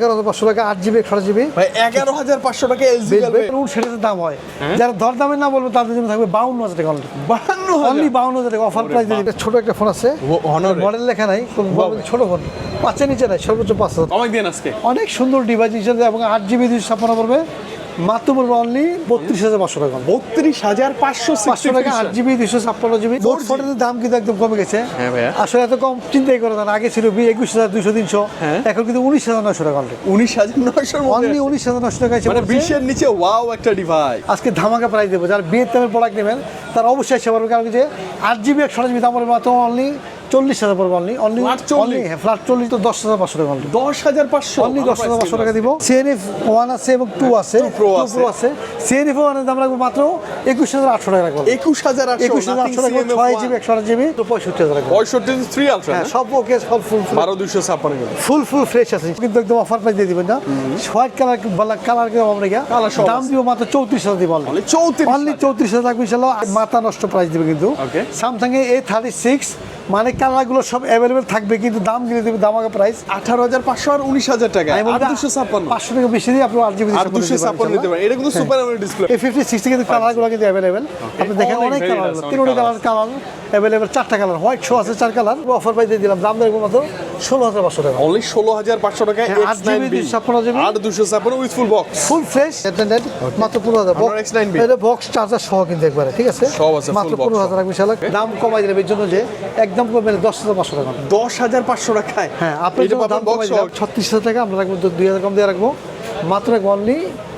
এগারো হাজার পাঁচশো টাকা আট জিবি একশো জিবি। এগারো হাজার পাঁচশো টাকা এলজি বেলভেট সেটাতে দাম হয়। যারা দর দামে না বলব তাদের জন্য থাকবে বাউন্ন হাজার টাকা অলরেডি বাহান্ন অনলি বাউন্ন হাজার টাকা অফার প্রাইস দিয়ে ছোট একটা ফোন আছে। Honor এর? মডেল লেখা নাই ছোট ফোন পাঁচের নিচে নাই সর্বোচ্চ পাঁচ হাজার। অনেক দিন আজকে। অনেক সুন্দর ডিভাইস হিসেবে এবং আট জিবি দুশো ছাপ্পান্ন পড়বে। মাত্র পড়বে অনলি বত্রিশ হাজার পাঁচশো টাকা। বত্রিশ হাজার পাঁচশো পাঁচশো টাকা আট জিবি দুশো ছাপ্পান্ন জিবি নোট ফোনের দাম কিন্তু একদম কমে গেছে। হ্যাঁ আসলে এত কম চিন্তাই করে না আগে ছিল একুশ হাজার দুশো তিনশো। হ্যাঁ। এখন কিন্তু উনিশ হাজার নশো টাকা অলরেডি উনিশ হাজার নয়শোর অনলি উনিশ হাজার নশো টাকা মানে। বিশের নিচে ওয়াও একটা ডিভাইস আজকে ধামাকা প্রাইস দেবো। যারা বিয়ের দামের প্রোডাক্ট নেবেন তারা অবশ্যই পারবে কারণ যে আট জিবি একশো জিবি দাম মাত্র অনলি চল্লিশ হাজার পড়বে অনলি অনলি অনলি হ্যাঁ ফ্ল্যাট চল্লিশ তো দশ হাজার পাঁচশো টাকা অনলি দশ হাজার পাঁচশো। অনলি দশ হাজার পাঁচশো টাকা দিব। সিএনএফ ওয়ান আছে এবং টু আছে। Two আছে। আছে। সিএনএফ ওয়ানের দাম রাখব মাত্র একুশ হাজার আটশো টাকা রাখব। একুশ হাজার একুশ হাজার আটশো টাকা ছয় জিবি একশো আট জিবি তো পঁয়ষট্টি হাজার টাকা পঁয়ষট্টি থ্রি আলট্রা হ্যাঁ সব ওকে সব ফুল বারো ছাপ্পান্ন ফুল ফুল ফ্রেশ আছে। কিন্তু একদম অফার প্রাইস দিয়ে দিবেন না। হোয়াইট কালার বালা কালার কিন্তু আমরা সব দাম দিব মাত্র চৌত্রিশ হাজার দিব Only 34,000 অনলি চৌত্রিশ হাজার থাকবে ইনশাল্লাহ। মাথা নষ্ট প্রাইস দিবে কিন্তু. স্যামসাং এ থার্টি সিক্স মানে কালারগুলো সব অ্যাভেলেবেল থাকবে কিন্তু দাম গিয়ে দেবে দামাগা প্রাইস আঠারো হাজার পাঁচশো আর উনিশ হাজার টাকা। আর দুশো ছাপ্পান্ন। পাঁচশো টাকা বেশি দিয়ে আপনি আরজিবি আর দুশো ছাপ্পান্ন নিতে পারেন। এটা কিন্তু সুপার এমএলইডি ডিসপ্লে এ ফিফটি সিক্সটি কিন্তু কালারগুলো কিন্তু অ্যাভেলেবেল আপনি দেখেন অনেক কালার তিনটি কালার কালার অ্যাভেলেবেল চারটা কালার হোয়াইট শো আছে চার কালার অফার দিয়ে দিলাম দাম দেখব মাত্র ষোলো হাজার পাঁচশো টাকা। অনলি ষোলো হাজার পাঁচশো টাকা হ্যাঁ, আট X nine GB B 256 GB আর দুশো ছাপ্পান্ন with full box full fresh attended মাত্র পনেরো হাজার। X9B এটা বক্স চার্জার সহ কিন্তু একবারে ঠিক আছে? সব আছে, মাত্র পনেরো হাজার রাখবি ইনশাল্লাহ দাম কমাই দিলাম এর জন্য যে একদম কমে দশ হাজার পাঁচশো টাকা। দশ হাজার পাঁচশো টাকায়? হ্যাঁ আপনার এটা দাম কমাই দিলাম ছত্রিশ হাজার টাকা আমরা রাখব দুই হাজার কম দিয়ে রাখব। মাত্র অনলি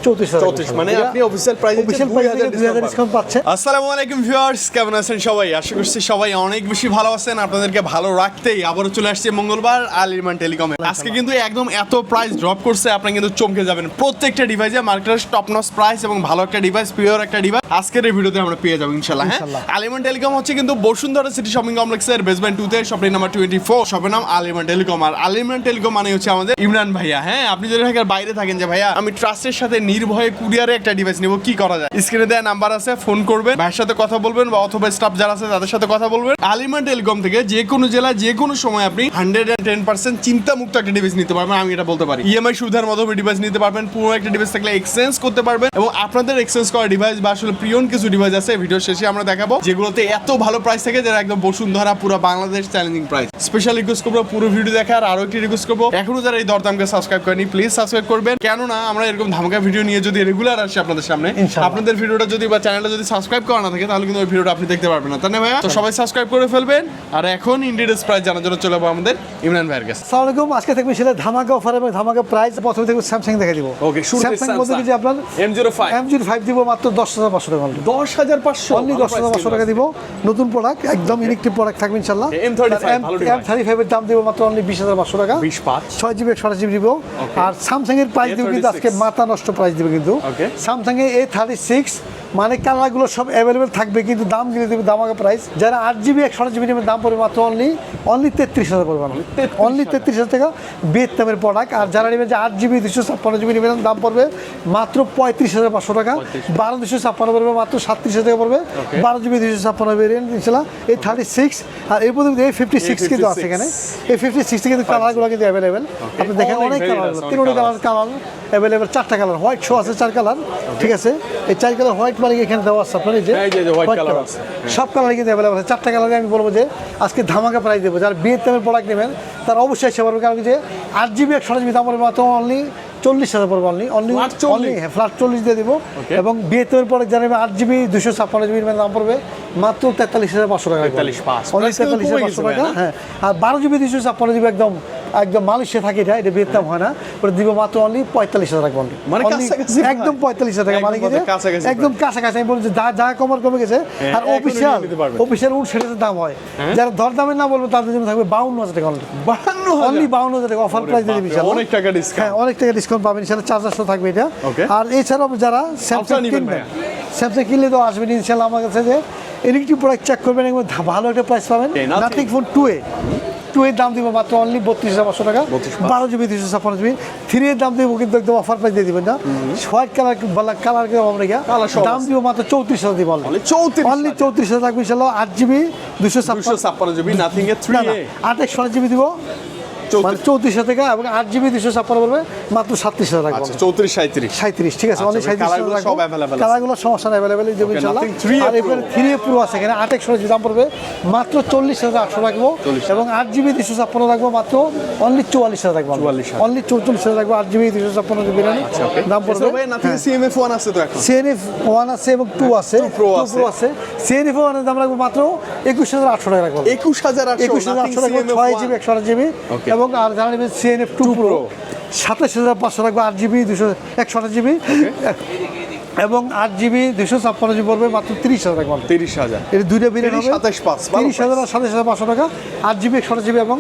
চৌত্রিশ চৌত্রিশ মানে আপনি অফিসিয়াল প্রাইস অফিসিয়াল প্রাইস দুই হাজার ডিসকাউন্ট পাচ্ছে। আসসালামু আলাইকুম ভিউয়ার্স কেমন আছেন সবাই? আশা করছি সবাই অনেক বেশি ভালো আছেন। আপনাদেরকে ভালো রাখতেই আবারও চলে আসছে মঙ্গলবার আলিরমান টেলিকমে। আজকে কিন্তু একদম এত প্রাইস ড্রপ করছে আপনি কিন্তু চমকে যাবেন। প্রত্যেকটা ডিভাইসে মার্কেটের টপ নস প্রাইস এবং ভালো একটা ডিভাইস পিওর একটা ডিভাইস আজকের এই ভিডিওতে আমরা পেয়ে যাব ইনশাল্লাহ হ্যাঁ? আলিমান টেলিকম হচ্ছে কিন্তু বসুন্ধরা সিটি শপিং কমপ্লেক্সের বেসমেন্ট টুতে শপিং নাম্বার টোয়েন্টি ফোর শপের নাম আলিমান টেলিকম। আর আলিমান টেলিকম মানে হচ্ছে আমাদের ইমরান ভাইয়া হ্যাঁ? আপনি যদি ঢাকার বাইরে থাকেন যে ভাইয়া আমি ট্রাস্টের সাথে নির্ভয়ে কুরিয়ারে একটা ডিভাইস নিব, কি করা যায়? স্ক্রিনে দেওয়া নাম্বার আছে ফোন করবেন, ভাইয়ের সাথে কথা বলবেন বা অথবা স্টাফ যারা আছে তাদের সাথে কথা বলবেন। আলিমা টেলিকম থেকে যে কোনো জেলায় যে কোনো সময় আপনি হান্ড্রেড অ্যান্ড টেন পার্সেন্ট চিন্তা মুক্ত একটা ডিভাইস নিতে পারবেন, আমি এটা বলতে পারি। ইএমআই সুবিধার মতো ডিভাইস নিতে পারবেন পুরো একটা ডিভাইস থাকলে এক্সচেঞ্জ করতে পারবেন এবং আপনাদের এক্সচেঞ্জ করা ডিভাইস বা আসলে প্রিয়ন কিছু ডিভাইস আছে ভিডিও শেষে আমরা দেখাবো, যেগুলোতে এত ভালো প্রাইস থাকে যারা একদম বসুন্ধরা পুরো Bangladesh challenging price special request করব, পুরো ভিডিও দেখার আরও একটি রিকোয়েস্ট করব। এখনও যারা এই দরদামকে সাবস্ক্রাইব করেনি প্লিজ সাবস্ক্রাইব করবেন। কেননা আমরা এরকম ধামাকা ভিডিও নিয়ে যদি রেগুলার আসি আপনাদের সামনে আপনাদের ভিডিওটা যদি বা চ্যানেলটা যদি সাবস্ক্রাইব করা না থাকে তাহলে কিন্তু ওই ভিডিওটা আপনি দেখতে পারবেন না। তাই না ভাইয়া? তো সবাই সাবস্ক্রাইব করে ফেলবেন আর এখন ইন্ডিয়াস প্রাইস জানার জন্য চলে যাব আমাদের ইমরান ভাইয়ের কাছে। আসসালামু আলাইকুম। আজকে থাকবে সেটা ধামাকা অফার এবং ধামাকা প্রাইস প্রথমে থাকবে স্যামসাং দেখা দিব। Okay, শুরুতে স্যামসাং মধ্যে Samsung। যে আপনার M05 এম জিরো ফাইভ দিব মাত্র দশ হাজার পাঁচশো টাকা অনলি দশ হাজার পাঁচশো? টাকা দিব। নতুন প্রোডাক্ট একদম ইলেকট্রিক প্রোডাক্ট থাকবে ইনশাল্লাহ M35 ভালো এম device। থার্টি ফাইভের দাম দিব মাত্র অনলি বিশ হাজার পাঁচশো টাকা। বিশ পাঁচ। ছয় জিবি একশো জিবি দিব। আর স্যামসাং এর প্রাইস দিব কিন্তু আজকে মাথা নষ্ট প্রাইস দিবে কিন্তু. Samsung A A thirty six মানে কালারগুলো সব অ্যাভেলেবেল থাকবে কিন্তু দাম গিয়ে দেবে দামাকা প্রাইস যারা আট জিবি একশো জিবি নেবেন দাম পড়বে মাত্র অনলি অনলি তেত্রিশ হাজার পড়বে অনলি তেত্রিশ হাজার। টাকা ভিয়েতনামের প্রোডাক্ট আর যারা নেবেন যে আট জিবি দুশো ছাপ্পান্ন জিবি নেবেন দাম পড়বে মাত্র পঁয়ত্রিশ হাজার পাঁচশো টাকা। বারো দুশো ছাপ্পান্ন পড়বে মাত্র সাতত্রিশ হাজার টাকা পড়বে। বারো জিবি দুশো ছাপ্পান্ন ভেরিয়েন্ট ইনশাল্লাহ। এই থার্টি সিক্স আর এর মধ্যে এই ফিফটি সিক্স কিন্তু আছে এখানে। এই ফিফটি সিক্স কিন্তু কালারগুলো কিন্তু অ্যাভেলেবেল আপনি দেখেন অনেক অনেক কালার তিনটি কালার কালার অ্যাভেলেবেল চারটা কালার হোয়াইট শো আছে চার কালার ঠিক আছে এই চার কালার হোয়াইট মানে এখানে দেওয়া আছে আপনার এই যে হোয়াইট। আছে। সব কালার কিন্তু অ্যাভেলেবল আছে চারটা কালারে আমি বলব যে আজকে ধামাকা প্রাইস দেবো যারা বিয়ের দামের প্রোডাক্ট নেবেন তারা অবশ্যই সে পারবে কারণ যে আট জিবি একশো জিবি দাম মাত্র অনলি চল্লিশ হাজার পড়বে অনলি অনলি Flat 40? অনলি হ্যাঁ ফ্ল্যাট চল্লিশ দিয়ে দিব। এবং বিয়ের দামের প্রোডাক্ট যারা নেবে আট জিবি দুশো ছাপ্পান্ন জিবির দাম পড়বে। মাত্র তেতাল্লিশ হাজার পাঁচশো টাকা 43,500 অনলি Price কিন্তু তেতাল্লিশ হাজার পাঁচশো টাকা হ্যাঁ। আর বারো জিবি দুশো ছাপ্পান্ন জিবি একদম একদম মালয়েশিয়া থাকে এটা এটা ভিয়েতনাম হয় না। ওটা দিব মাত্র অনলি পঁয়তাল্লিশ হাজার টাকা only। মানে। একদম পঁয়তাল্লিশ হাজার টাকা মানে কি একদম কাছাকাছি। আমি বলছি যা যা কমার কমে গেছে। হ্যাঁ, আর অফিসিয়াল নিয়ে নিতে পারবেন। দাম হয়। যারা দর দামে না বলব তাদের জন্য থাকবে বাউন্ন হাজার টাকা only। বাহান্ন অনলি বাউন্ন হাজার টাকা অফার প্রাইস দিয়ে দিবি অনেক টাকা discount। হ্যাঁ অনেক টাকা ডিসকাউন্ট পাবেন ইনশাল্লাহ চার্জার সহ থাকবে এটা। আর এছাড়াও যারা স্যামসাং কিনবেন স্যামসাং কিনলে তো আসবেন ইনশাল্লাহ আমার কাছে যে ইলেকট্রিক প্রোডাক্ট চেক করবেন এবং ভালো একটা প্রাইস পাবেন। Nothing phone two A two এর দাম দিব মাত্র অনলি বত্রিশ হাজার পাঁচশো টাকা। বারো জিবি দুশো ছাপ্পান্ন জিবি থ্রি এর দাম দিব কিন্তু একদম অফার প্রাইস দিয়ে দিবেন না। হোয়াইট কালার বালা কালার আমরা গিয়া দাম। দিব মাত্র চৌত্রিশ হাজার দিব Only 34,000 অনলি চৌত্রিশ হাজার থাকবে ইনশাল্লাহ। আট জিবি দুশো ছাপ্পান্ন। জিবি নাথিং এ থ্রি আট একশো জিবি দিব। চৌত্রিশ। হাজার এবং আট জিবি দুশো ছাপ্পান্ন পড়বে মাত্র সাতত্রিশ হাজার টাকা আচ্ছা চৌত্রিশ সাঁত্রিশ সাঁত্রিশ ঠিক আছে আচ্ছা, ভাই, সাঁত্রিশ কালারগুলো আছে। সমস্যা অ্যাভেলেবেল 3A আর এবার থ্রি প্রো আছে এখানে আট একশো দাম পড়বে মাত্র চল্লিশ হাজার আটশো রাখব। এবং আট জিবি দুশো ছাপ্পান্ন রাখব মাত্র অনলি চুয়াল্লিশ হাজার রাখব 44,000 অনলি চৌচল্লিশ হাজার রাখব আট জিবি দুশো ছাপ্পান্ন জিবি দাম পড়বে। সিএমএফ ওয়ান আছে তো এখন। সিএনএফ ওয়ান আছে এবং টু আছে। Two Pro Two আছে। সিএনএফ ওয়ানের দাম রাখব মাত্র একুশ হাজার আটশো টাকা রাখব একুশ হাজার একুশ হাজার আটশো রাখব ছয় জিবি একশো আট জিবি. এবং আর জানা নেবেন সিএনএফ টু প্রো সাতাশ হাজার পাঁচশো রাখবে আট জিবি দুশো একশো আট জিবি। এবং আট জিবি দুশো ছাপ্পান্ন জিবি পড়বে মাত্র তিরিশ হাজার টাকা তিরিশ হাজার। এটা দুইটা বিরিয়ানি 30, হবে। 27 পাঁচ, তিরিশ হাজার আর সাতাশ হাজার পাঁচশো টাকা আট জিবি একশো আট জিবি এবং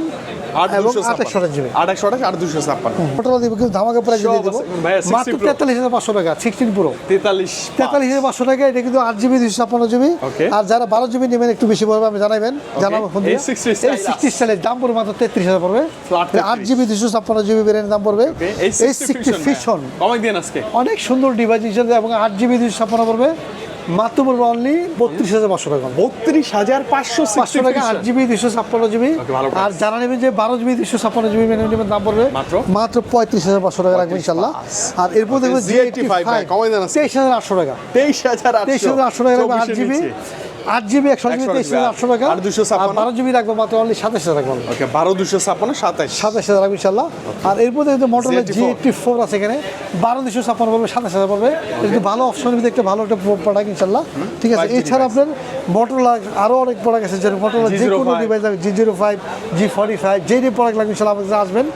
এবং দুশো আট জিবি। আট আঠাশ আট দুশো ছাপ্পান্ন। টোটাল দিব কিন্তু ধামাকা প্রাইস দিয়ে দেবো। আছে। ভাইয়া, 60 মাত্র তেতাল্লিশ হাজার পাঁচশো টাকা সিক্সটিন প্রো তেতাল্লিশ তেতাল্লিশ হাজার পাঁচশো টাকা এটা কিন্তু আট জিবি দুশো ছাপ্পান্ন জিবি। আর যারা বারো জিবি নেবেন একটু বেশি পড়বে আমি জানাবেন জানাব ফোন দিয়ে। এই 60 style এই সিক্সটি স্টাইলের দাম পড়বে মাত্র তেত্রিশ হাজার পড়বে। আট জিবি দুশো ছাপ্পান্ন জিবি দাম পড়বে। এই সিক্সটি ফিশন অনেক সুন্দর ডিভাইস হিসেবে এবং আট জিবি দুশো ছাপ্পান্ন পড়বে। মাত্র পড়বে অনলি বত্রিশ হাজার পাঁচশো টাকা। বত্রিশ হাজার পাঁচশো পাঁচশো টাকা আট জিবি দুশো ছাপ্পান্ন জিবি। আর জানা নেবেন যে বারো জিবি দুশো ছাপ্পান্ন জিবি মেনে নেবেন দাম পড়বে মাত্র? পঁয়ত্রিশ হাজার পাঁচশো টাকা রাখবেন ইনশাল্লাহ আর এরপর দেখবেন জি এইটটি Z85 ভাই, ফাইভ কমাই দেন আজকে। তেইশ হাজার আটশো টাকা। তেইশ হাজার তেইশ হাজার আটশো টাকা রাখব আট জিবি আট জিবি একশো জিবি তেইশ হাজার আটশো টাকা। আর 256 বারো জিবি রাখব মাত্র অনলি সাতাশ হাজার রাখব ওকে বারো দুশো ছাপ্পান্ন সাতাইশ। সাতাশ হাজার রাখব ইনশাল্লাহ। আর এরপর দেখতে মোটরলা জি এইটটি ফোর আছে এখানে। বারো দুশো ছাপ্পান্ন পড়বে সাতাশ হাজার পড়বে। ভালো অপশন একটা ভালো একটা প্রোডাক্ট ইনশাল্লাহ। ঠিক আছে এছাড়া আপনার মোটরলা আরও অনেক প্রোডাক্ট আছে যেমন মোটরলা যে কোনো ডিভাইস লাগবে G zero five G forty five যে যে প্রোডাক্ট লাগবে ইনশাল্লাহ আমাদের আসবেন।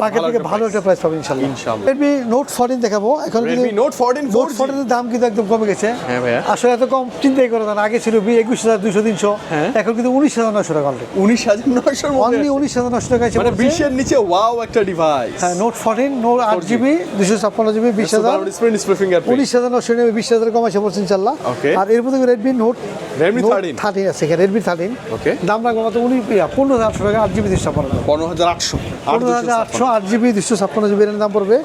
মার্কেট থেকে ভালো একটা প্রাইস পাবেন ইনশাল্লাহ। ইনশাল্লাহ। রেডমি নোট ফোরটিন দেখাবো। এখন রেডমি নোট ফোরটিন নোট ফোরটিনের দাম কিন্তু একদম কমে গেছে। হ্যাঁ ভাইয়া। আসলে এত কম চিন্তাই করে না আগে ছিল একুশ হাজার দুশো তিনশো। হ্যাঁ। এখন কিন্তু উনিশ হাজার নয়শো টাকা অলরেডি উনিশ হাজার নয়শোর অনলি মধ্যে উনিশ হাজার নয়শো টাকা এসে মানে পড়ছে। বিশের নিচে ওয়াও একটা ডিভাইস হ্যাঁ নোট ফোরটিন নোট আট জিবি দুশো ছাপ্পান্ন জিবি বিশ হাজার। ডিসপ্লে ডিসপ্লে ফিঙ্গারপ্রিন্ট উনিশ হাজার নশো নেবে বিশ হাজার কম আছে বলছেন ইনশাল্লাহ। Okay. আর এরপর থেকে রেডমি নোট Redmi 13 থার্টিন আছে রেডমি থার্টিন Okay. দাম রাখব মাত্র উনিশ পনেরো হাজার আটশো টাকা আট জিবি দুশো ছাপ্পান্ন। পনেরো হাজার আটশো আট পনেরো হাজার আটশো আট জিবি দুশো ছাপ্পান্ন জিবি দাম পড়বে।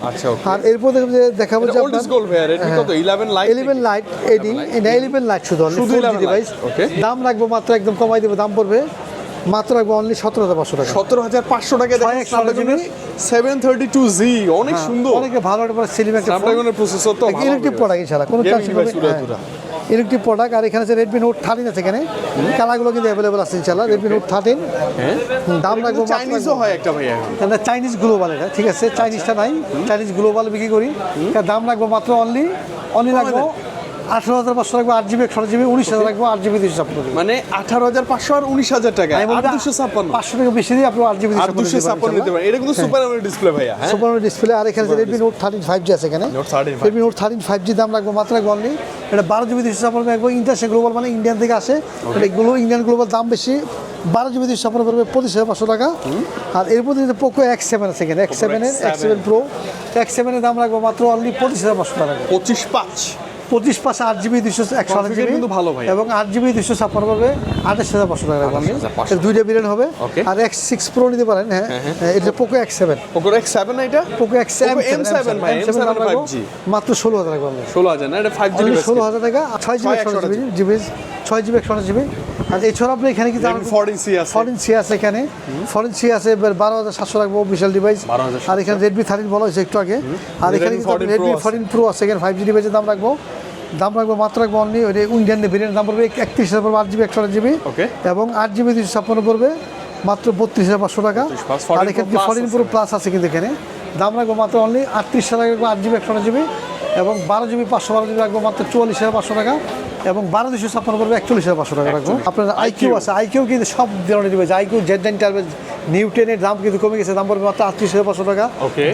আর এরপর যে দেখাবো যে ওল্ড গোল্ড ভাইয়া রেডমি কত ইলেভেন লাইট এডি এটা ইলেভেন লাইট শুধু শুধু ডিভাইস দাম রাখব মাত্র একদম কমাই দেবো দাম পড়বে মাত্র রাখব অনলি সতেরো হাজার পাঁচশো টাকা। সতেরো হাজার পাঁচশো টাকা সেভেন থার্টি টু জি অনেক সুন্দর। অনেকে ভালো একটা সিলিম একটা প্রসেসর তো ইলেকট্রিক প্রোডাক্ট ইনশাআল্লাহ কোনো ইলেকট্রিক প্রোডাক্ট আর এখানে আছে রেডমি নোট থার্টিন আছে এখানে কালারগুলো কিন্তু অ্যাভেলেবল আছে ইনশাল্লাহ রেডমি নোট থার্টিন হ্যাঁ। দাম রাখব চাইনিজও হয় একটা ভাইয়া না চাইনিজ গ্লোবাল এটা ঠিক আছে? চাইনিজটা নাই। চাইনিজ গ্লোবাল বিক্রি করি। দাম রাখব মাত্র অনলি অনলি রাখব আঠারো হাজার পাঁচশো রাখব আট জিবি একশো জিবি উনিশ হাজার আট জিবি দুশো ছাপ্পান্ন মানে আঠারো হাজার পাঁচশো আর উনিশ হাজার টাকা দুশো ছাপ্পান্ন। পাঁচশো টাকা বেশি দিয়ে আপনি আট জিবি আর দুশো ছাপ্পান্ন নিতে পারেন। এটা কিন্তু সুপার ডিসপ্লে ভাইয়া হ্যাঁ। সুপার ডিসপ্লে আর এখানে Redmi note thirteen five G আছে এখানে। Redmi note thirteen five G দাম মাত্র অনলি এটা বারো জিবি দুশো ছাপ্পান্ন ইন্টারন্যাশনাল গ্লোবাল মানে ইন্ডিয়ান থেকে আসে। এটা গ্লো ইন্ডিয়ান গ্লোবাল দাম বেশি। বারো জিবি দুশো ছাপ্পান্ন পড়বে পঁচিশ হাজার পাঁচশো টাকা। আর এরপর কিন্তু পোকো এক্স সেভেন আছে এখানে। এক্স সেভেনের এক্স সেভেন প্রো এক্স সেভেনের দাম রাখব মাত্র অনলি পঁচিশ হাজার পাঁচশো টাকা। পঁচিশ পাঁচ। পঁচিশ পাঁচ আট জিবি দুশো একশো জিবি। কিন্তু ভালো ভাই। এবং আট জিবি দুশো ছাপ্পান্ন পড়বে আঠাশ হাজার পাঁচশো টাকা আপনি দুইটা বিলিয়ন হবে। আর এক্স সিক্স প্রো নিতে পারেন হ্যাঁ। হ্যাঁ, এটা পোকো এক্স সেভেন ওপর এক্স সেভেন এটা? পোকো এক্স Poco M7 ভাই, M7 5G মাত্র ষোলো হাজার রাখব আমি ষোলো হাজার না এটা ফাইভ জি ষোলো হাজার টাকা ছয় জিবি একশো জিবি জিবি ছয় জিবি একশো জিবি। আর এছাড়া আপনি এখানে কি ফোরটিন সি আছে। ফরেন সি আছে এখানে। ফরেন সি আছে বারো হাজার সাতশো রাখব বিশাল ডিভাইস আর এখানে রেডমি থার্টিন বলা হয়েছে একটু আগে। আর এখানে Redmi 14 Pro রেডমি আছে। ফোরটিন প্রো আছে এখানে ফাইভ জি ডিভাইসের দাম রাখব। দাম রাখব মাত্র রাখব অনলি ওই ইন্ডিয়ান ভেরিয়েন্ট দাম পড়বে একত্রিশ হাজার পড়বে আট জিবি একশো জিবি। ওকে এবং আট জিবি দুশো ছাপ্পান্ন পড়বে মাত্র বত্রিশ হাজার পাঁচশো টাকা। 32, 14 আর এখানে ফরিন। প্রো প্লাস আছে। কিন্তু এখানে। দাম রাখব মাত্র অনলি আটত্রিশ হাজার রাখব আট জিবি একশো জিবি। এবং বারো জিবি পাঁচশো বারো জিবি রাখব মাত্র চুয়াল্লিশ হাজার পাঁচশো টাকা। এবং বারো দুশো ছাপ্পান্ন পড়বে একচল্লিশ হাজার পাঁচশো টাকা রাখব। আপনার আইকিউ আছে। আইকিউ কিন্তু সব ধরনের device iQOO Z nine turbo new টেনের দাম কিন্তু কমে গেছে। দাম পড়বে মাত্র আটত্রিশ হাজার পাঁচশো টাকা।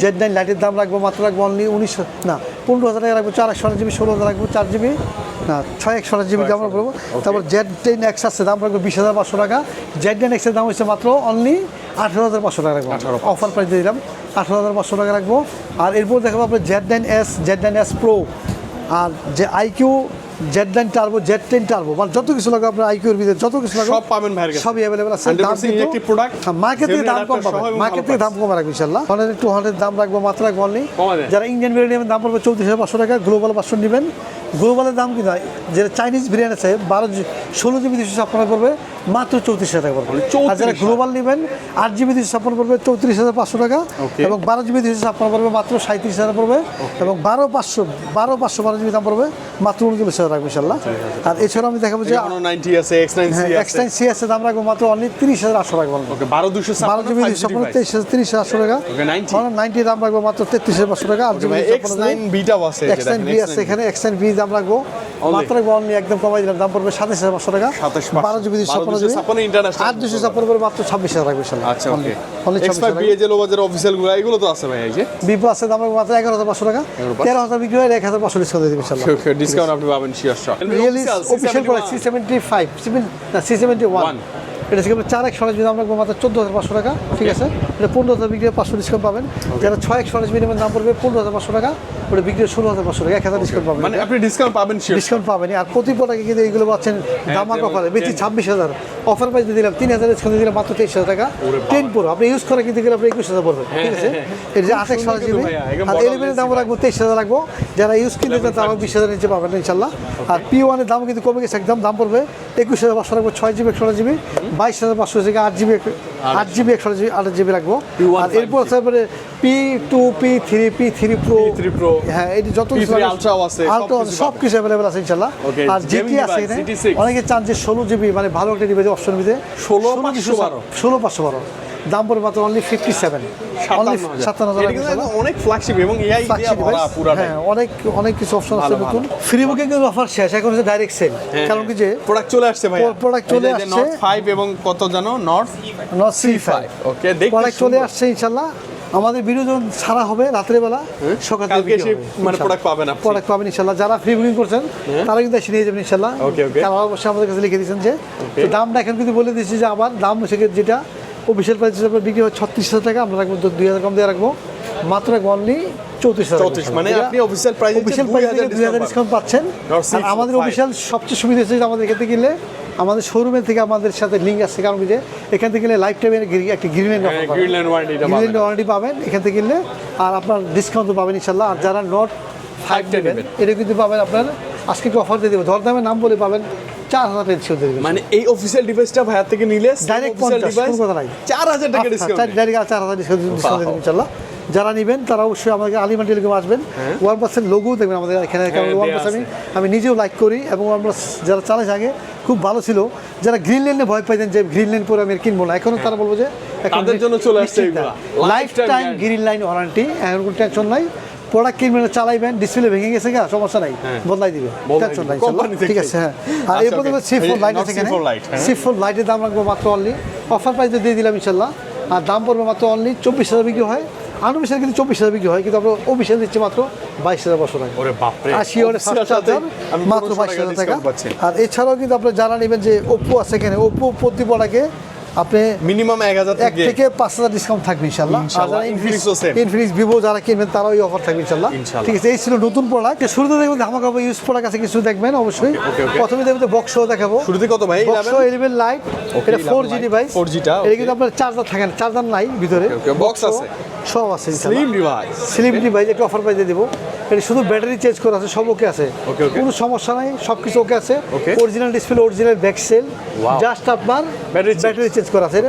জেড নাইন লাইটের দাম রাখব মাত্র রাখব অনলি উনিশ না পনেরো হাজার টাকা রাখব চার একশো জিবি ষোলো হাজার রাখব চার জিবি না ছয় একশো জিবি দাম রাখব তারপর জেড টেন এক্স আছে দাম রাখব বিশ হাজার পাঁচশো টাকা। জেড নাইন এক্সের দাম হচ্ছে মাত্র অনলি আঠারো হাজার পাঁচশো টাকা রাখব। অফার প্রাইস দিয়ে দিলাম আঠারো হাজার পাঁচশো টাকা রাখব। আর এরপর দেখাবো আপনার Z nine S Z nine S pro আর যে iQOO Z nine turbo Z ten turbo মানে যত কিছু লাগবে আপনার আইকিউর ভিতরে যত কিছু লাগবে সব পাবেন ভাইয়ের কাছে। সবই আছে। দাম কিন্তু প্রোডাক্ট মার্কেট থেকে দাম কম adapter পাবে মার্কেট থেকে দাম কম রাখবে ইনশাআল্লাহ। হান্ড্রেড টু হান্ড্রেড দাম রাখব মাত্র রাখব অনলি যারা ইন্ডিয়ান ভেরিয়েন্ট দাম পড়বে চৌত্রিশ হাজার পাঁচশো টাকা। গ্লোবাল পাঁচশো নেবেন। গ্লোবালের দাম কি নয় যেটা চাইনিজ বিরিয়ানি আছে বারো ষোলো জিবি দুশো ছাপ্পান্ন করবে। মাত্র চৌত্রিশ হাজার টাকা পড়বে। আর যারা গ্লোবাল নেবেন আট জিবি দুশো ছাপ্পান্ন করবে চৌত্রিশ হাজার পাঁচশো টাকা এবং বারো জিবি দুশো ছাপ্পান্ন করবে মাত্র সাঁত্রিশ হাজার পড়বে এবং বারো পাঁচশো বারো পাঁচশো বারো জিবি দাম পড়বে মাত্র উনচল্লিশ হাজার রাখবে ইনশাল্লাহ। আর এছাড়াও আমি দেখাবো যে যেমন 90 আছে X9C হ্যাঁ সি আছে দাম রাখব মাত্র অনলি তিরিশ হাজার আটশো রাখব ওকে 12 বারো জিবি দুশো ছাপ্পান্ন তেইশ হাজার তিরিশ হাজার আটশো টাকা। নাইনটি দাম রাখব মাত্র তেত্রিশ হাজার পাঁচশো টাকা আট জিবি X9 বিটাও আছে এক্সটাইন বি আছে X9 এখানে এক্সটাইন বি দাম রাখব। মাত্র একদম কমাই দিলাম দাম পড়বে সাতাশ হাজার পাঁচশো টাকা। বারো জিবি দুশো ছাপ্পান্ন জিবি 12,256 international আট দুশো ছাপ্পান্ন করে মাত্র ছাব্বিশ হাজার রাখবে আচ্ছা ওকে অনলি ছাব্বিশ X5 হাজার বিএ যে লোবাজের অফিসিয়ালগুলো এগুলো তো আছে ভাই এই যে? বিপো আছে দাম মাত্র এগারো হাজার পাঁচশো টাকা। তেরো হাজার বিক্রি হয় এক হাজার পাঁচশো ডিসকাউন্ট দেবে ইনশাল্লাহ ডিসকাউন্ট আপনি পাবেন শিওর শট অফিসিয়াল করে C seventy five C seventy one এটা থেকে চার এক সরাজ মাত্র চোদ্দ হাজার পাঁচশো টাকা ঠিক আছে? এটা পনেরো হাজার বিক্রি পাঁচশো ডিসকাউন্ট পাবেন। যারা ছয় এক সরাজ মিনিমাম দাম পড়বে পনেরো হাজার পাঁচশো টাকা। ওটা বিক্রি হয় ষোলো হাজার পাঁচশো টাকা এক হাজার ডিসকাউন্ট পাবেন। মানে আপনি ডিসকাউন্ট পাবেন ডিসকাউন্ট পাবেন আর প্রতি প্রোডাক্টে কিন্তু এইগুলো পাচ্ছেন দামাক যেমন অফারে বেশি ছাব্বিশ হাজার। অফার প্রাইস দিলাম তিন হাজার ডিসকাউন্ট দিলাম মাত্র তেইশ হাজার টাকা। টেন প্রো আপনি ইউজ করে কিনতে গেলে আপনি একুশ হাজার পড়বে ঠিক আছে? এটা যে আঠাশ কিন্তু জিবি আর এলিভেনের দাম রাখব তেইশ হাজার রাখব। যারা ইউজ কিনতে চান তারা বিশ হাজার নিচে পাবেন ইনশাল্লাহ। আর পি ওয়ানের দাম কিন্তু কমে গেছে একদম দাম পড়বে। একুশ হাজার পাঁচশো রাখব ছয় জিবি একশো জিবি বাইশ হাজার পাঁচশো থেকে আট জিবি আট জিবি একশো জিবি আট জিবি রাখব আর এরপর তারপরে P two P three P three pro three pro হ্যাঁ এই যত P3 কিছু আছে, আলট্রা সব কিছু অ্যাভেলেবেল আছে ইনশাল্লাহ আর জিটি আছে অনেকে চান যে ষোলো জিবি মানে ভালো একটা ডিভাইস অপশন দিতে 16 512 ষোলো পাঁচশো বারো। দাম পড়বে মাত্র অনলি ফিফটি সেভেন সাতান্ন হাজার অনেক ফ্ল্যাগশিপ এবং এআই হ্যাঁ অনেক অনেক কিছু অপশন আছে ভালো, নতুন। ফ্রি বুকিং এর অফার শেষ এখন হচ্ছে ডাইরেক্ট সেল কারণ কি যে প্রোডাক্ট চলে আসছে ভাই product চলে আসছে। নর্থ 5 এবং কত জানো? Nord Nord CE five okay product চলে আসছে ইনশাল্লাহ। আমাদের ভিডিও যখন ছাড়া হবে রাত্রেবেলা সকাল কালকে এসে মানে পাবেন আপনি। প্রোডাক্ট পাবেন যারা ফ্রি বুকিং করছেন তারা কিন্তু এসে নিয়ে যাবেন ইনশাল্লাহ। অবশ্যই আমাদের কাছে লিখে দিয়েছেন যে দামটা এখন কিন্তু বলে দিচ্ছি যে আবার দাম সেক্ষেত্রে যেটা অফিসিয়াল প্রাইস হিসেবে বিক্রি হয় ছত্রিশ হাজার টাকা আমরা রাখব দুই হাজার কম দিয়ে রাখব। মাত্র অনলি চৌত্রিশ 34 মানে আপনি অফিসিয়াল প্রাইস অফিসিয়াল প্রাইস দুই হাজার ডিসকাউন্ট পাচ্ছেন। আর আমাদের অফিসিয়াল সবচেয়ে সুবিধা হচ্ছে আমাদের এখান থেকে কিনলে আমাদের শোরুমের থেকে আমাদের সাথে লিঙ্ক আছে কারণ যে এখান থেকে গেলে লাইফ টাইমের একটা গ্রিনল্যান্ড। গ্রিনল্যান্ড ওয়ারেন্টি পাবেন। এখান থেকে কিনলে আর আপনার ডিসকাউন্টও পাবেন ইনশাল্লাহ আর যারা নট ফাইভ নেবেন নেবেন। এটা কিন্তু পাবেন আপনার আজকে একটু অফার দিয়ে দেবো। দরদামের নাম বলে পাবেন চার হাজার টাকা ডিসকাউন্ট মানে এই অফিসিয়াল ডিভাইসটা ভাইয়ার থেকে নিলে 50, ডিভাইস নাই। 4000 টাকা ডিসকাউন্ট ডাইরেক্ট চার হাজার ডিসকাউন্ট ডিসকাউন্ট ইনশাল্লাহ। যারা নেবেন তারা অবশ্যই আমাদের আলিমান টেলিকম আসবেন। ওয়ান পার্সেন্ট লোগো দেখবেন আমাদের এখানে কারণ হ্যাঁ, ওয়ান পার্সেন্ট আমি আমি নিজেও লাইক করি এবং প্লাস যারা চালাইছে আগে খুব ভালো ছিল। যারা গ্রিনল্যান্ডে ভয় পাইতেন যে গ্রিনল্যান্ড পরে আমি কিনবো না। এখনও তারা বলব যে তাদের জন্য চলে আসছে lifetime. Green line warranty এখন কোনো টেনশন নাই। প্রোডাক্ট কিনবেন চালাইবেন ডিসপ্লে ভেঙে গেছে গা সমস্যা নাই। বদলাই দিবে। টেনশন নাই। ঠিক আছে হ্যাঁ। আর এরপর okay। সি ফোর লাইট আছে এখানে। C4 light, হ্যাঁ। লাইটের দাম রাখব মাত্র অনলি অফার প্রাইসে দিয়ে দিলাম ইনশাল্লাহ আর দাম পড়বে মাত্র অনলি চব্বিশ হাজার বিক্রি হয়। আনুবিশাল কিন্তু চব্বিশ হাজার বিক্রি হয় কিন্তু আমরা অফিসিয়াল দিচ্ছি মাত্র বাইশ হাজার বছর টাকা। ওরে আমি মাত্র বাইশ হাজার টাকা। আর এছাড়াও কিন্তু আপনারা যারা নেবেন যে ওপ্পো আছে এখানে। ওপ্পো প্রতি প্রোডাক্টে আপনি মিনিমাম 1000 এক থেকে পাঁচ হাজার ডিসকাউন্ট থাকবে ইনশাল্লাহ আর যারা। ইনফিনিক্স ভিভো যারা কিনবেন তারা ওই অফার থাকবে ইনশাল্লাহ। ঠিক আছে এই ছিল নতুন প্রোডাক্ট শুরুতে দেখবেন ধামাকা ইউজ প্রোডাক্ট আছে কিছু দেখবেন অবশ্যই. প্রথমে দেখবেন বক্স দেখাবো। শুরুতে কত ভাই? বক্স এলিভেন লাইট এটা ফোর জি ডিভাইস 4G টা, এটা কিন্তু আপনার চার্জার থাকে না চার্জার নাই ভিতরে। Okay, আছে। সব আছে স্লিম ডিভাইস স্লিম ডিভাইস একটা অফার প্রাইসে দেবো। এটা শুধু ব্যাটারি চেঞ্জ করা আছে সব ওকে আছে. কোনো সমস্যা নাই সব কিছু ওকে আছে. Original display original back shell just আপনার। ব্যাটারি চেঞ্জ করা আছে।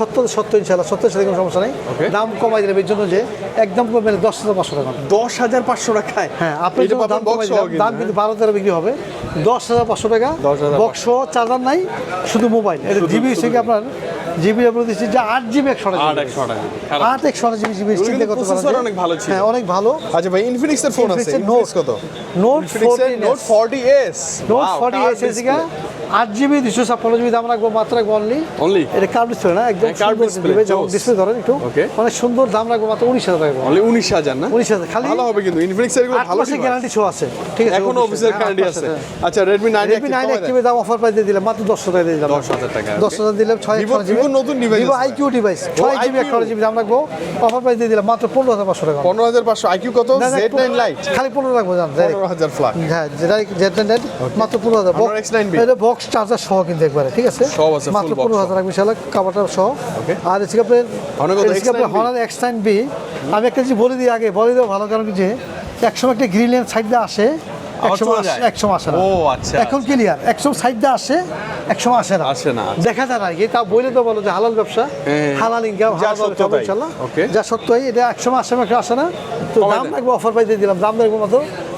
সত্তর সত্তর ইনশাল্লাহ সত্তর সাথে কোনো সমস্যা নেই. দাম কমাই দিলাম এর জন্য যে একদম কমে দশ হাজার পাঁচশো টাকা। 10500 টাকায়? হ্যাঁ আপনার এটা জন্য পাবেন দাম কমাই দিলাম। দাম কিন্তু, কিন্তু বারো তেরো বিক্রি হবে। দশ হাজার পাঁচশো টাকা। বক্স চার্জার নাই শুধু মোবাইল এটা জিবি থেকে আপনার জিবি প্রতিষ্ঠিত যা আট জিবি একশো আট একশো জিবি। জিবি চিন্তা করতে পারেন অনেক ভালো ছিল। হ্যাঁ অনেক ভালো। আচ্ছা ভাই ইনফিনিক্স এর ফোন আছে। Note- কত note note 40s note forty S এসিকা আট জিবি দুশো ছাপ্পান্ন জিবি দাম রাখব মাত্র রাখব অনলি অনলি এটা কার্ভ ডিসপ্লে না একদম curved display, ডিসপ্লে ধরেন একটু. অনেক সুন্দর দাম রাখব মাত্র উনিশ হাজার টাকা অনলি 19000 না? উনিশ হাজার খালি ভালো হবে কিন্তু ইনফিনিক্স এর ভালো device। গ্যারান্টি শো আছে ঠিক আছে এখনও অফিসের গ্যারান্টি আছে। আচ্ছা Redmi 9 রেডমি নাইন অ্যাক্টিভে দাম অফার প্রাইস দিয়ে দিলাম মাত্র দশ হাজার টাকা দিয়ে দিলাম। 10,000 টাকা, দশ হাজার দিলাম ছয় Vivo- একশো জিবি Vivo নতুন device ভিভো আছে। আইকিউ ডিভাইস ছয় জিবি IQ একশো জিবি দাম রাখব অফার প্রাইস দিয়ে দিলাম মাত্র পনেরো হাজার পাঁচশো টাকা। 15500 আইকিউ কত? না, না, Z9 Lite খালি পনেরো রাখব জান direct। 15000 ফ্ল্যাট হ্যাঁ যেটা যেটা নেট মাত্র পনেরো হাজার। Honor X9B এটা বক্স চার্জার সহ কিন্তু একবারে ঠিক আছে সব আছে, মাত্র পনেরো। হাজার রাখবি শালা কাবারটা সহ আর এসে আপনার Honor কত? X9B? Honours x nine B আমি একটা জিনিস বলে দিই আগে বলে দেবো ভালো কারণ যে একসময় একটা গ্রিনল্যান্ড সাইড দিয়ে আসে আচ্ছা, এখন ক্লিয়ার একশো সাইড দিয়ে আসে একশো আসে না আসে না, আচ্ছা। দেখা যায় না কি তা বইলে তো বলো যে হালাল ব্যবসা হ্যাঁ। হালাল ইনকাম যা হালাল। ইনশাল্লাহ. যা সত্য এটা একশো আসে আসে না তো দাম রাখব অফার পাই দিয়ে দিলাম দাম রাখব মাত্র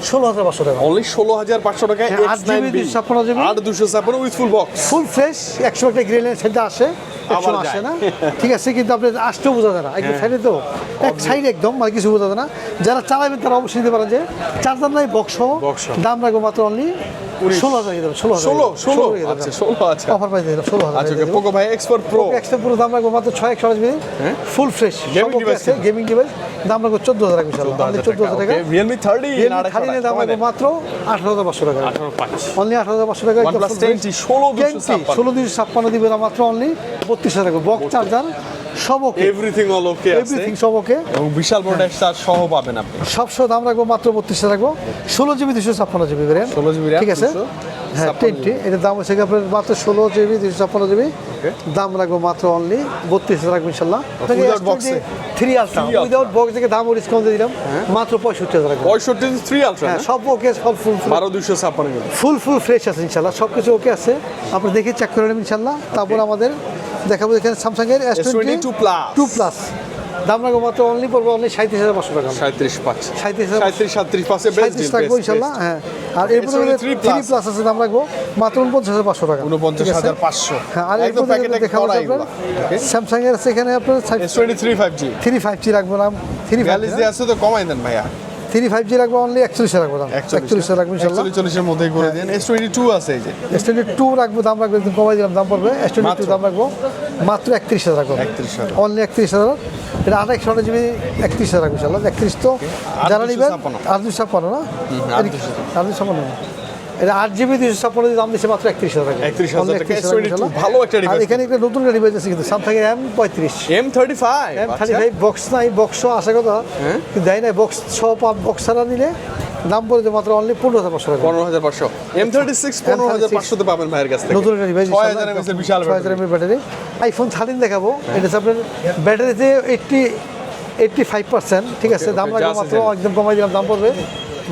ষোলো হাজার পাঁচশো টাকা। অনলি ষোলো হাজার পাঁচশো টাকা হ্যাঁ, আট এক্স নাইন GB, বি 256 দুশো ছাপ্পান্ন with full box full fresh একশো একটা আসে। একশো আসে না। ঠিক আছে কিন্তু আপনি আসতেও বোঝা যায় না। একদম সাইডে তো এক সাইড একদম মানে কিছু বোঝা যায় না। যারা চালাবেন তারা অবশ্যই নিতে পারেন যে চার্জার নাই বক্স দাম রাখব মাত্র অনলি উনিশ। ষোলো হাজার ষোলো হাজার ষোলো ষোলো? আচ্ছা ষোলো আচ্ছা। অফার পাই দিয়ে ষোলো হাজার আচ্ছা পোকো ভাই এক্সপার্ট প্রো এক্সট্রা পুরো দাম রাখব মাত্র ছয় একশো GB? Full fresh Gaming device gaming device দাম রাখব চোদ্দ হাজার রাখব চোদ্দ হাজার টাকা রিয়েলমি থার্টি Realme দাম রাখব মাত্র আঠারো হাজার পাঁচশো টাকা। অনলি আঠারো হাজার পাঁচশো টাকা ষোলো দুশো ছাপ্পান্ন। দিবে না মাত্র অনলি বত্রিশ হাজার বক্স চার্জার সব ওকে এভরিথিং অল ওকে আছে। এভরিথিং সব ওকে এবং বিশাল বড় চার্জ সহ পাবেন আপনি। দাম রাখব মাত্র বত্রিশ রাখব। ষোলো জিবি দুশো ছাপ্পান্ন জিবি ভ্যারিয়েন্ট 16 GB ঠিক আছে? হ্যাঁ টেনটি এটার দাম হচ্ছে আপনার মাত্র ষোলো জিবি দুশো ছাপ্পান্ন জিবি দাম রাখব মাত্র অনলি বত্রিশ রাখব ইনশাল্লাহ। থ্রি আলট্রা উইদাউট বক্স থেকে ডিসকাউন্ট দিয়ে দিলাম। মাত্র পঁয়ষট্টি হাজার রাখব। পঁয়ষট্টি থ্রি আলট্রা হ্যাঁ সব ওকে সব ফুল বারো দুশো ছাপ্পান্ন ফুল ফ্রেশ আছে ইনশাল্লাহ। সব কিছু ওকে আছে। আপনি দেখে চেক করে নেবেন ইনশাল্লাহ। তারপর আমাদের দেখাবো এখানে স্যামসাং এর S twenty S22 Plus। Two plus দাম রাখব মাত্র অনলি পড়ব অনলি সাঁত্রিশ হাজার পাঁচশো টাকা। সাঁত্রিশ পাঁচ। সাঁত্রিশ হাজার সাঁত্রিশ সাঁত্রিশ পাঁচে সাঁত্রিশ রাখব ইনশাল্লাহ হ্যাঁ। আর এরপরে S23 থ্রি প্লাস আছে দাম রাখব মাত্র উনপঞ্চাশ হাজার পাঁচশো টাকা। উনপঞ্চাশ হাজার পাঁচশো। হ্যাঁ আর এরপরে দেখাবো আপনার স্যামসাং এর আছে এখানে আপনার three five G three five G রাখব নাম। থ্রি ফাইভ দিয়ে আছে তো কমাই দেন ভাইয়া। থ্রি ফাইভ জি রাখব অনলি একচল্লিশে রাখব দাম। একচল্লিশে। রাখব ইনশাল্লাহ। চল্লিশের মধ্যেই করে দিন। এস টোয়েন্টি টু আছে এই যে। এস টোয়েন্টি টু রাখব দাম রাখব একদম কমাই দিলাম দাম পড়বে। এস টোয়েন্টি টু দাম রাখব মাত্র একত্রিশ হাজার রাখব 31,000 অনলি একত্রিশ হাজার। এটা আট একশো জিবি একত্রিশ হাজার রাখব ইনশাল্লাহ। একত্রিশ তো যারা নিবেন। আট দুশো ছাপ্পান্ন না? আট দুশো ছাপ্পান্ন। না। এটা আট জিবি দুশো ছাপ্পান্ন দাম দিচ্ছে মাত্র একত্রিশ হাজার টাকা। 31,000 Only টাকা, 31,000 S22 ইনশাল্লাহ। ভালো একটা আর এখানে একটা নতুন একটা ডিভাইস আছে কিন্তু স্যামসাং এম পঁয়ত্রিশ। M thirty five M thirty five box নাই বক্স আসা কথা। হ্যাঁ? দেয় না বক্স ছ বক্স ছাড়া নিলে দাম পড়ে মাত্র অনলি পনেরো হাজার পাঁচশো পনেরো হাজার পাঁচশো। এম থার্টি সিক্স পনেরো হাজার পাঁচশোতে পাবেন ভাইয়ের কাছ থেকে। নতুন একটা ডিভাইস ছয় হাজার এমএসের বিশাল ছয় হাজার এমএর ব্যাটারি আইফোন থার্টিন দেখাবো। এটা হচ্ছে আপনার ব্যাটারিতে এইটটি এইটটি ফাইভ পার্সেন্ট ঠিক আছে দাম আছে মাত্র একদম কমাই দিলাম দাম পড়বে।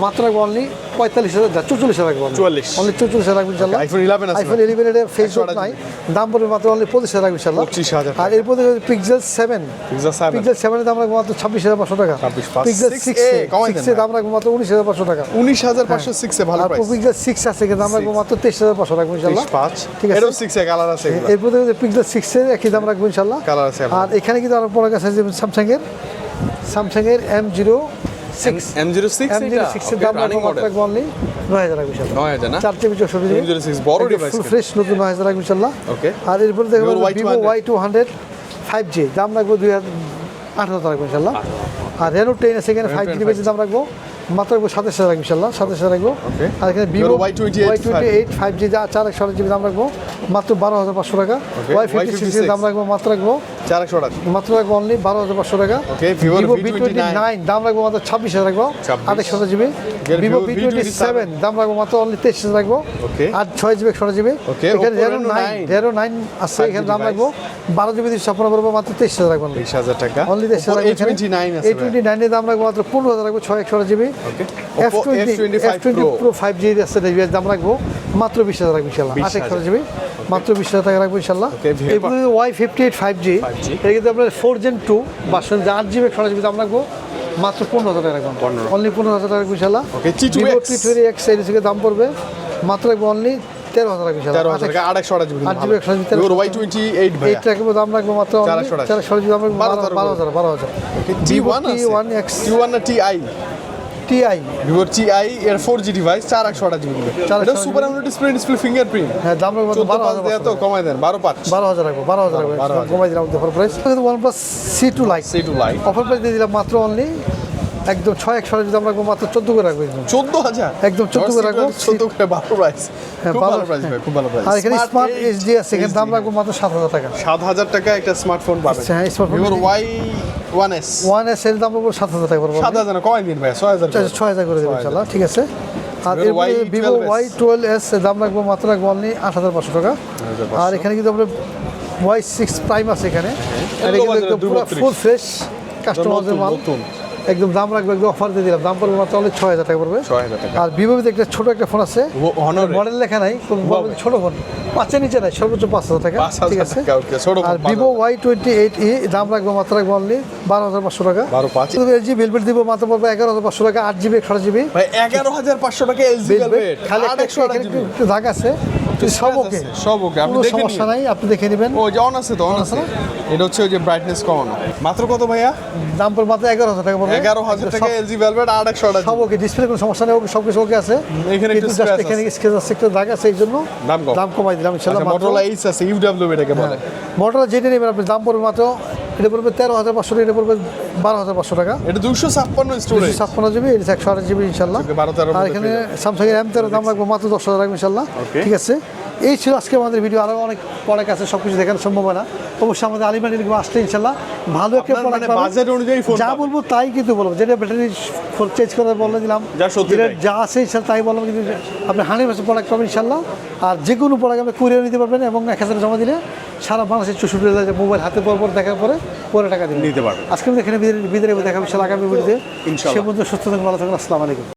মাত্র রাখব অনলি পঁয়তাল্লিশ হাজার যা চৌচল্লিশ হাজার রাখব 44 অনলি চৌচল্লিশ হাজার রাখব ইনশাল্লাহ। iPhone 11 iPhone? ইলেভেন এর ফেসবুক নাই। দাম পড়বে মাত্র অনলি পঁচিশ হাজার রাখব ইনশাল্লাহ। 25,000 আর এরপর পিক্সেল সেভেন Pixel 7 পিক্সেল সেভেনের দাম রাখব মাত্র ছাব্বিশ হাজার পাঁচশো টাকা। 26 পিক্সেল সিক্স সিক্সের দাম রাখব মাত্র উনিশ হাজার পাঁচশো টাকা। উনিশ হাজার পাঁচশো সিক্সে ভালো আর পিক্সেল সিক্স আছে কিন্তু দাম রাখব মাত্র তেইশ হাজার পাঁচশো রাখব ইনশাল্লাহ। পাঁচ। ঠিক আছে। এরও সিক্সে কালার আছে। এরপর পিক্সেল সিক্সের একই দাম রাখব ইনশাল্লাহ। Colour আছে আর এখানে কিন্তু আরও পড়ে গেছে যে স্যামসাং এর। স্যামসাং এর M zero six M zero six M zero সিক্সের দাম রাখব অনলি নয় হাজার রাখব নয় হাজার না? চার জিবি চৌষট্টি জিবি M06 বড় device ফ্রেশ নতুন নয় হাজার রাখব ইনশাল্লাহ. আর এরপরে দেখো Vivo Y200 Vivo Y two hundred five G দাম রাখব দুই হাজার আঠারো রাখব ইনশাল্লাহ। আর রেনো টেন এখানে ফাইভ জি 10 ডিভাইসের দাম রাখব। মাত্র রাখব সাতাশ হাজার রাখব ইনশাল্লাহ সাতাশ হাজার রাখব আর এখানে Vivo Y28 Y twenty eight five G চার একশো জিবি দাম রাখব মাত্র বারো হাজার পাঁচশো টাকা। ওয়াই ফিফটি Y56 দাম রাখব মাত্র রাখব। চার একশো টাকা মাত্র রাখব অনলি বারো হাজার পাঁচশো টাকা। ভিভো বি টোয়েন্টি নাইন দাম রাখব মাত্র ছাব্বিশ হাজার রাখব 26 আঠাশ GB. Vivo V twenty seven দাম রাখব মাত্র অনলি তেইশ হাজার রাখব. আর ছয় জিবি একশো জিবি। এখানে Oppo নাইন 9 নাইন আছে এখানে দাম রাখব। বারো জিবি দিয়ে সম্পন্ন করব মাত্র তেইশ হাজার রাখব বিশ হাজার টাকা। অনলি তেইশ হাজার টোয়েন্টি নাইন এই টোয়েন্টি নাইনের দাম রাখব মাত্র পনেরো হাজার রাখব ছয় একশো GB. Okay. Oppo twenty F25 F twenty Pro। Pro five G আছে ডিভাইস দাম রাখব। মাত্র বিশ হাজার রাখব ইনশাল্লাহ 20,000 আট একশো মাত্র বিশ হাজার টাকা রাখব এইট ফাইভ জি 5G এটা কিন্তু আপনার ফোর জেন টু বাসন যে আট জিবি একশো জিবি দাম রাখব মাত্র পনেরো হাজার টাকা রাখব। অনলি পনেরো হাজার টাকা রাখব ইনশাল্লাহ Okay, T2X টি টোয়েন্টি এক্সের থেকে দাম পড়বে মাত্র রাখব অনলি তেরো হাজার রাখব দাম রাখব মাত্র জিবি দাম রাখব বারো হাজার বারো হাজার। T one T one T I TI ভিভোর টি আই এর ফোর জি ডিভাইস চার একশো আট জিবি এটা super AMOLED display display fingerprint হ্যাঁ দাম রাখব মাত্র বারো হাজার তো কমাই দেন বারো পাঁচ। বারো হাজার রাখব বারো হাজার রাখব। কমাই দিলাম offer price OnePlus C two lite C two lite offer price দিয়ে দিলাম মাত্র অনলি একদম ছয় একশো যদি আমরা রাখব মাত্র চোদ্দ করে রাখব একদম চোদ্দ হাজার? একদম 14 করে রাখব। চোদ্দ করে ভালো প্রাইস হ্যাঁ, ভালো- প্রাইস ভাই খুব ভালো প্রাইস আর এখানে স্মার্ট এইচডি আছে এখানে দাম রাখব মাত্র সাত হাজার টাকা। সাত হাজার টাকা একটা স্মার্টফোন আচ্ছা, হ্যাঁ, ভিভোর Y one S. One S এর দাম রাখব সাত হাজার টাকা পড়ব সাত হাজার কমাই দিন ভাই ছয় হাজার করে। ছয় হাজার করে দেবো ইনশাল্লাহ ঠিক আছে। আর এরপরে Y12S Vivo Y twelve S দাম রাখব মাত্র রাখব অনলি আট হাজার পাঁচশো টাকা। আর এখানে কিন্তু আপনার ওয়াই সিক্স প্রাইম আছে এখানে। আর এগুলো পুরো ফুল ফ্রেশ কাস্টমারদের মাল। একদম দাম রাখবে একদম অফার দিয়ে দিলাম। দাম পড়বে মাত্র অনলি ছয় হাজার টাকা পড়বে। 6000 টাকা। আর ভিভোতে একটা ছোট একটা ফোন আছে? মডেল লেখা নাই ছোট ফোন পাঁচের নিচে নাই সর্বোচ্চ পাঁচ হাজার টাকা ঠিক আছে? আর Vivo Y twenty eight E দাম রাখবে মাত্র রাখব অনলি বারো হাজার পাঁচশো টাকা। 12,500 এল জি ভেলভেট দিব মাত্র পড়বে এগারো হাজার পাঁচশো টাকা আট জিবি একশো জিবি এগারো হাজার পাঁচশো টাকা খালি একটা দাগ আছে সব ওকে সব ওকে আপনি দেখে সমস্যা নাই আপনি দেখে নেবেন। ও অন আছে তো অন আছে। এটা হচ্ছে ওই যে ব্রাইটনেস কমানো। মাত্র কত ভাইয়া? দাম পড়বে মাত্র এগারো হাজার টাকা পড়বে এগারো টাকা এলজি ভেলভেট আট একশো সব ওকে ডিসপ্লে কোনো সমস্যা নেই ওকে সব কিছু ওকে আছে। এখানে একটু কিন্তু জাস্ট এখানে আছে। আছে একটু দাগ আছে এই দাম কম। দাম কমাই দিলাম ইনশাল্লাহ মাত্র এইচ আছে ইউডাব্লিউ এটাকে বলে। মোটর যেটা নেবেন আপনি দাম পড়বে মাত্র এটা পড়বে তেরো হাজার পাঁচশো এটা পড়বে বারো হাজার পাঁচশো টাকা। এটা দুশো ছাপ্পান্ন স্টোরেজ ছাপ্পান্ন জিবি এটা একশো আঠাশ জিবি ইনশাল্লাহ। Okay, 12 13 আর এখানে স্যামসাং এর এম তেরো দাম রাখব মাত্র দশ হাজার রাখব ইনশাল্লাহ. ঠিক আছে? এই ছিল আজকে আমাদের ভিডিও আরও অনেক প্রোডাক্ট আছে সব কিছু দেখানো সম্ভব হয় না। অবশ্যই আমাদের আলিমানি আসলে ইনশাল্লাহ ভালো একটা মানে প্রোডাক্ট budget অনুযায়ী যা বলব তাই কিন্তু বলব। যেটা ব্যাটারি চেঞ্জ করে বলে দিলাম যা যেটা যা আছে ইনশাল্লাহ তাই বললাম কিন্তু আপনি হান্ড্রেড পার্সেন্ট প্রোডাক্ট পাবেন ইনশাল্লাহ আর যে কোনো প্রোডাক্ট আপনি কুরিয়ার নিতে পারবেন এবং এক হাজার জমা দিলে সারা বাংলাদেশের চৌষট্টি হাজার মোবাইল হাতে পর পর দেখার পরে পরে টাকা দিবেন। নিতে পারবেন। আজকে আমি এখানে বিদায় বিদায় দেখাবো ইনশাল্লাহ আগামী ভিডিওতে। সে পর্যন্ত সুস্থ থাকুন ভালো থাকুন আসসালামু আলাইকুম।